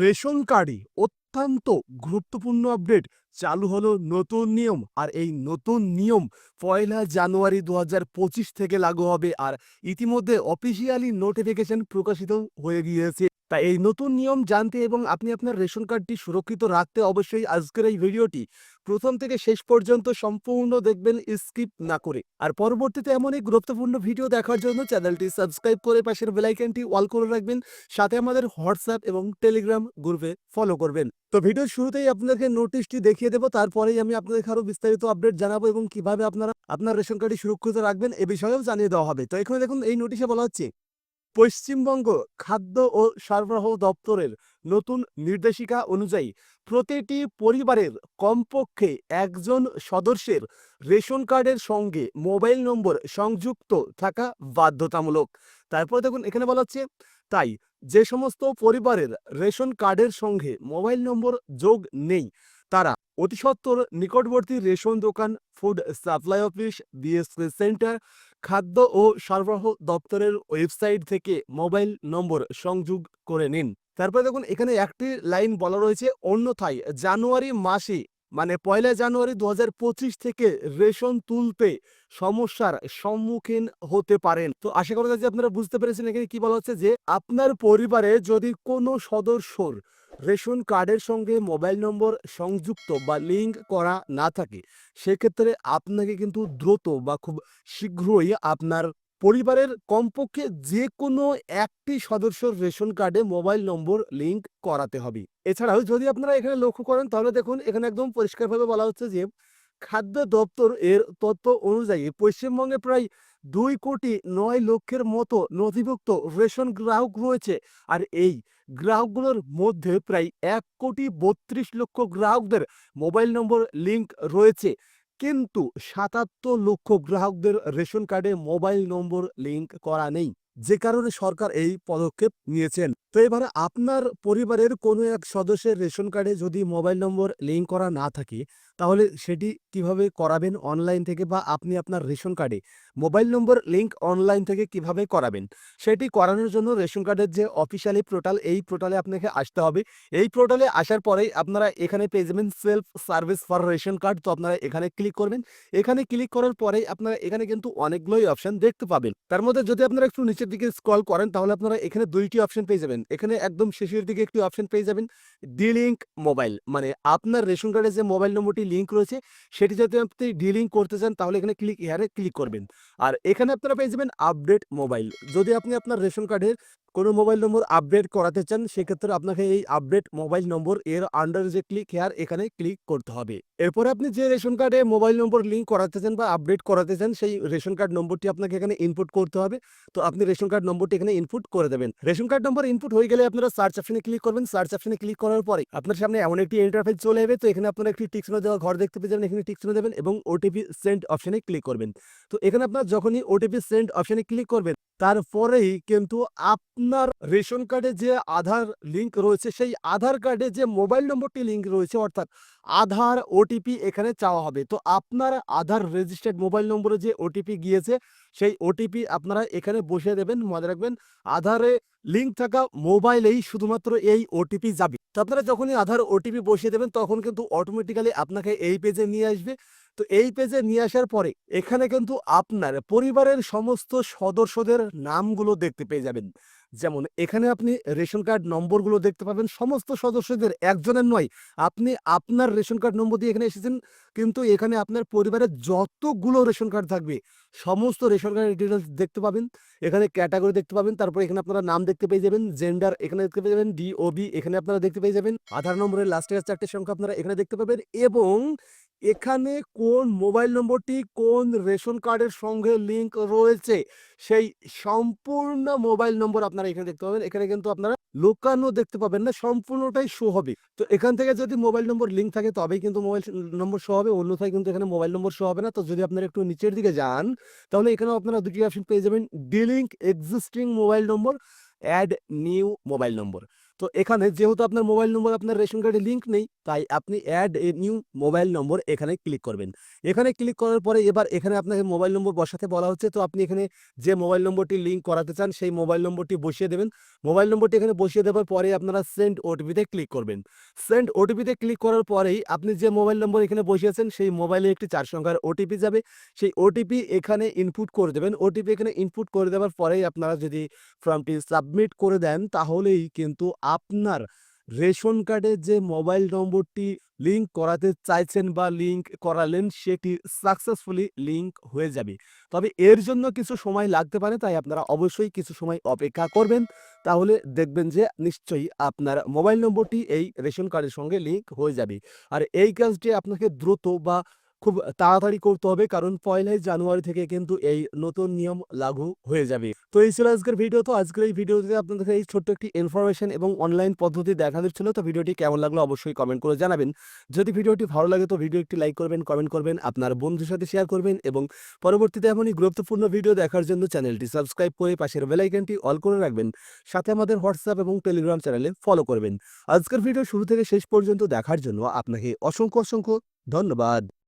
Ration কার্ডই অত্যন্ত গুরুত্বপূর্ণ update. চালু হলো নতুন নিয়ম আর এই নতুন নিয়ম পয়লা জানুয়ারি দু হাজার পঁচিশ থেকে লাগু হবে আর ইতিমধ্যে অফিসিয়ালি নোটিফিকেশন প্রকাশিত হয়ে গিয়েছে। তাই এই নতুন নিয়ম জানতে এবং আপনি আপনার রেশন কার্ডটি সুরক্ষিত রাখতে অবশ্যই আজকের এই ভিডিওটি প্রথম থেকে শেষ পর্যন্ত সম্পূর্ণ দেখবেন, স্কিপ না করে। আর পরবর্তীতে এমন এক গুরুত্বপূর্ণ ভিডিও দেখার জন্য চ্যানেলটি সাবস্ক্রাইব করে পাশের বেলাইকনটি অল করে রাখবেন, সাথে আমাদের হোয়াটসঅ্যাপ এবং টেলিগ্রাম গ্রুপে ফলো করবেন। তো ভিডিওর শুরুতেই আপনাকে নোটিশটি দেখিয়ে দেবো, তারপরেই আমি আপনাদের আরও বিস্তারিত আপডেট জানাব এবং কীভাবে আপনারা আপনার রেশন কার্ডটি সুরক্ষিত রাখবেন এ বিষয়েও জানিয়ে দেওয়া হবে। তো এখানে দেখুন, এই নোটিশে বলা হচ্ছে পশ্চিমবঙ্গ খাদ্য ও সরবরাহ দপ্তরের নতুন নির্দেশিকা অনুযায়ী প্রতিটি পরিবারের কমপক্ষে একজন সদস্যের রেশন কার্ডের সঙ্গে মোবাইল নম্বর সংযুক্ত থাকা বাধ্যতামূলক। তারপর দেখুন, এখানে বলা হচ্ছে, তাই যে সমস্ত পরিবারের রেশন কার্ডের সঙ্গে মোবাইল নম্বর যোগ নেই, তারা অতি সত্বর নিকটবর্তী রেশন দোকান, food supply office BSP centre খাদ্য ও সরবরাহ দপ্তরের ওয়েবসাইট থেকে মোবাইল নম্বর সংযোগ করে নিন। তারপরে দেখুন, এখানে একটি লাইন বলা রয়েছে, অন্যথায় জানুয়ারি মাসে মানে পয়লা জানুয়ারি দুহাজার পঁচিশ থেকে রেশন তুলতে সমস্যার সম্মুখীন হতে পারেন। তো আশা করা যায় যে আপনারা বুঝতে পেরেছেন এখানে কি বলা হচ্ছে যে, আপনার পরিবারে যদি কোনো সদস্যর রেশন কার্ডের সঙ্গে মোবাইল নম্বর সংযুক্ত বা লিঙ্ক করা না থাকে, সেক্ষেত্রে আপনাকে কিন্তু দ্রুত বা খুব শীঘ্রই আপনার পরিবারের কমপক্ষে যে কোনো একটি সদস্যর রেশন কার্ডে মোবাইল নম্বর লিঙ্ক করাতে হবে। এছাড়াও যদি আপনারা এখানে লক্ষ্য করেন, তাহলে দেখুন এখানে একদম পরিষ্কারভাবে বলা হচ্ছে যে, খাদ্য দপ্তর এর তথ্য অনুযায়ী পশ্চিমবঙ্গে প্রায় দুই কোটি নয় লক্ষের মতো নথিভুক্ত রেশন গ্রাহক রয়েছে। আর এই গ্রাহকগুলোর মধ্যে প্রায় এক কোটি বত্রিশ লক্ষ গ্রাহকদের মোবাইল নম্বর লিঙ্ক রয়েছে। কিন্তু সাতাত্তর লক্ষ গ্রাহকদের রেশন কার্ডে মোবাইল নম্বর লিঙ্ক করা নেই, যে কারণে সরকার এই পদক্ষেপ নিয়েছেন। তো এবার আপনার পরিবারের কোনো এক সদস্যের রেশন কার্ডে যদি মোবাইল নম্বর লিঙ্ক করা না থাকে, তাহলে সেটি কীভাবে করাবেন অনলাইন থেকে বা আপনি আপনার রেশন কার্ডে? মোবাইল নম্বর লিঙ্ক অনলাইন থেকে কীভাবে করাবেন? সেটি করানোর জন্য রেশন কার্ডের যে অফিসিয়ালি পোর্টাল, এই পোর্টালে আপনাকে আসতে হবে। এই পোর্টালে আসার পরেই আপনারা এখানে পেয়ে যাবেন self service for ration card. তো আপনারা এখানে ক্লিক করবেন। এখানে ক্লিক করার পরেই আপনারা এখানে কিন্তু অনেকগুলোই অপশন দেখতে পাবেন। তার মধ্যে যদি আপনারা একটু নিচের দিকে স্ক্রল করেন, তাহলে আপনারা এখানে দুইটি অপশন পেয়ে যাবেন। এখানে একদম শেষের দিকে একটি অপশন পেয়ে যাবেন ডি লিঙ্ক মোবাইল মানে আপনার রেশন কার্ডে যে মোবাইল নম্বরটি লিঙ্ক রয়েছে, সেটি যদি আপনি ডি লিঙ্ক করতে চান, তাহলে এখানে ক্লিক এয়ারে ক্লিক করবেন। আর এখানে আপনারা পেয়ে যাবেন আপডেট মোবাইল যদি আপনি আপনার রেশন কার্ডের কোনো মোবাইল নম্বর আপডেট করাতে চান, সেক্ষেত্রে আপনাকে এই আপডেট মোবাইল নম্বর এর আন্ডার যে ক্লিক হেয়ার এখানে ক্লিক করতে হবে। এরপরে আপনি যে রেশন কার্ডে মোবাইল নম্বর লিঙ্ক করাতে চান বা আপডেট করাতে চান, সেই রেশন কার্ড নম্বরটি আপনাকে এখানে ইনপুট করতে হবে। তো আপনি রেশন কার্ড নম্বরটি এখানে ইনপুট করে দেবেন। রেশন কার্ড নম্বর ইনপুট হয়ে গেলে আপনারা সার্চ অপশনে ক্লিক করবেন। সার্চ অপশনে ক্লিক করার পরে আপনার সামনে এমন একটি ইন্টারফেস চলে যাবে তো এখানে আপনারা একটি টিকসনো দেওয়া ঘর দেখতে পেয়ে যাবেন, এখানে টিকসনো দেবেন এবং ওটিপি সেন্ড অপশনে ক্লিক করবেন। তো এখানে আপনার যখনই ওটিপি সেন্ড অপশনে ক্লিক করবেন, তারপরেই কিন্তু আপনার রেশন কার্ডে যে আধার লিঙ্ক রয়েছে, সেই আধার কার্ডে যে মোবাইল নম্বরটি লিঙ্ক রয়েছে, অর্থাৎ আধার ওটিপি এখানে চাওয়া হবে। তো আপনার আধার রেজিস্টার্ড মোবাইল নম্বরে যে ওটিপি গিয়েছে, সেই ওটিপি আপনারা এখানে বসিয়ে দেবেন, মনে রাখবেন, আধারে লিঙ্ক থাকা মোবাইলেই শুধুমাত্র এই ওটিপি যাবে। তো আপনারা যখনই আধার ওটিপি বসিয়ে দেবেন, তখন কিন্তু অটোমেটিক্যালি আপনাকে এই পেজে নিয়ে আসবে। তো এই পেজে নিয়ে আসার পরে এখানে কিন্তু আপনার পরিবারের সমস্ত সদস্যদের নামগুলো দেখতে পেয়ে যাবেন। যেমন এখানে আপনি রেশন কার্ড নম্বরগুলো দেখতে পাবেন। সমস্ত সদস্যদের একজনের নয়, আপনি আপনার রেশন কার্ড নম্বর দিয়ে এখানে এসেছেন, কিন্তু এখানে আপনার পরিবারের যতগুলো রেশন কার্ড থাকবে, সমস্ত রেশন কার্ডের ডিটেলস দেখতে পাবেন। এখানে ক্যাটাগরি দেখতে পাবেন, তারপর এখানে আপনারা নাম দেখতে পেয়ে যাবেন জেন্ডার এখানে দেখতে পেয়ে যাবেন ডিওবি এখানে আপনারা দেখতে পেয়ে যাবেন, আধার নম্বরের লাস্টের চারটে সংখ্যা আপনারা এখানে দেখতে পাবেন এবং এখানে কোন মোবাইল নম্বরটি কোন রেশন কার্ডের সঙ্গে লিংক রয়েছে, সেই সম্পূর্ণ মোবাইল নম্বর আপনারা এখানে দেখতে পাবেন, এখানে কিন্তু আপনারা লোকানো দেখতে পাবেন না, সম্পূর্ণটাই শো হবে। তো এখান থেকে যদি মোবাইল নম্বর লিঙ্ক থাকে, তবেই কিন্তু মোবাইল নম্বর শো হবে, অন্যথায় কিন্তু এখানে মোবাইল নম্বর শো হবে না। তো যদি আপনারা একটু নিচের দিকে যান, তাহলে এখানেও আপনারা দুটি অপশন পেয়ে যাবেন delink existing mobile number add new mobile number তো এখানে যেহেতু আপনার মোবাইল নম্বর, আপনার রেশন কার্ডে লিঙ্ক নেই, তাই আপনি add a new mobile number এখানে ক্লিক করবেন। এখানে ক্লিক করার পরে এবার এখানে আপনাকে মোবাইল নম্বর বসাতে বলা হচ্ছে। তো আপনি এখানে যে মোবাইল নম্বরটি লিঙ্ক করাতে চান, সেই মোবাইল নম্বরটি বসিয়ে দেবেন। মোবাইল নম্বরটি এখানে বসিয়ে দেওয়ার পরে আপনারা সেন্ড ওটিপিতে ক্লিক করবেন। সেন্ড ওটিপিতে ক্লিক করার পরেই আপনি যে মোবাইল নম্বর এখানে বসিয়েছেন, সেই মোবাইলে একটি চার সংখ্যার ওটিপি যাবে। সেই ওটিপি এখানে ইনপুট করে দেবেন। ওটিপি এখানে ইনপুট করে দেওয়ার পরেই আপনারা যদি ফর্মটি সাবমিট করে দেন, তাহলেই কিন্তু আপনার রেশন কার্ডে যে মোবাইল নম্বরটি লিঙ্ক করাতে চাইছেন বা লিঙ্ক করালেন, সেটি সাকসেসফুলি লিঙ্ক হয়ে যাবে। তবে এর জন্য কিছু সময় লাগতে পারে, তাই আপনারা অবশ্যই কিছু সময় অপেক্ষা করবেন। তাহলে দেখবেন যে নিশ্চয়ই আপনার মোবাইল নম্বরটি এই রেশন কার্ডের সঙ্গে লিঙ্ক হয়ে যাবে। আর এই কাজটি আপনাকে দ্রুত বা খুব তাড়াতাড়ি করতে হবে, কারণ পয়লাই জানুয়ারি থেকে কিন্তু এই নতুন নিয়ম লাগু হয়ে যাবে। তো এই ছিল আজকের ভিডিও। তো আজকের এই ভিডিওতে আপনাদের এই ছোট্ট একটি ইনফরমেশন এবং অনলাইন পদ্ধতি দেখানোর ছিল তো ভিডিওটি কেমন লাগল অবশ্যই কমেন্ট করে জানাবেন। যদি ভিডিওটি ভালো লাগে, তো ভিডিও একটি লাইক করবেন কমেন্ট করবেন, আপনার বন্ধুর সাথে শেয়ার করবেন এবং পরবর্তীতে এমনই গুরুত্বপূর্ণ ভিডিও দেখার জন্য চ্যানেলটি সাবস্ক্রাইব করে পাশের বেলাইকনটি অল করে রাখবেন। সাথে আমাদের হোয়াটসঅ্যাপ এবং টেলিগ্রাম চ্যানেলে ফলো করবেন। আজকের ভিডিও শুরু থেকে শেষ পর্যন্ত দেখার জন্য আপনাকে অসংখ্য অসংখ্য ধন্যবাদ।